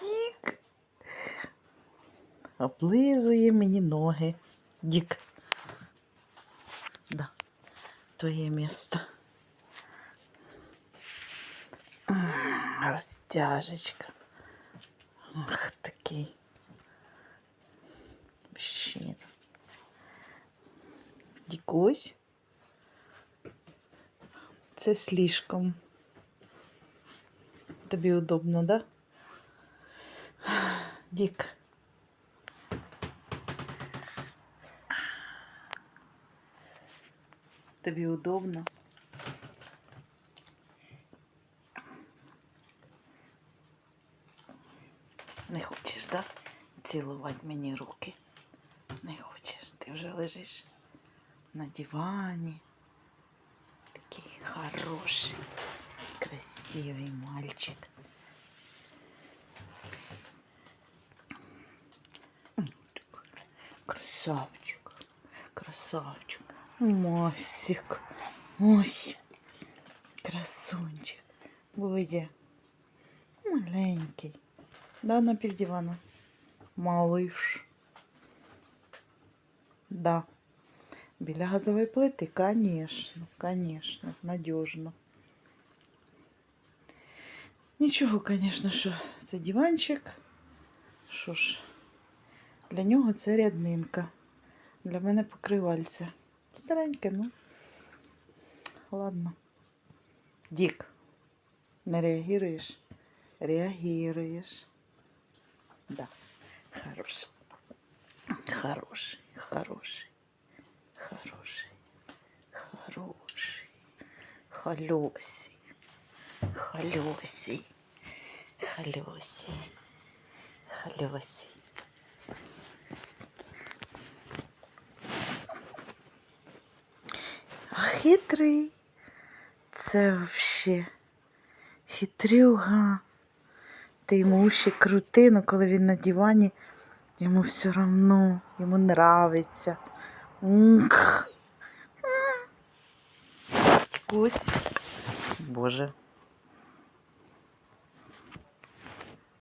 Дік. Облизує мені ноги. Дік. Да. Твоє місто. Розтяжечка. Ах, такий. Дікусь. Це слишком. Тобі удобно, да? Дік. Тобі удобно? Не хочеш, да? Цілувати мені руки. Не хочеш. Ти вже лежиш на дивані. Такий хороший, красивий мальчик. Красавчик, красавчик, Мосик, ось, красунчик, Будя, маленький, да, на півдивана, малыш, да. Біля газової плити, конечно, конечно, надіжно. Нічого, конечно, що це диванчик. Що ж, для нього це ряднинка. Для мене покривальце. Стареньке, ну. Ладно. Дік, не реагуєш? Реагуєш. Да. Хороший, хороший. Хороший, хороший, холосий, холосий, холосий, холосий. А хитрий. Це вообще хитрюга. Ти йому ще крути, но коли він на дивані, йому все равно, йому нравиться. Мх. Кусь. Боже.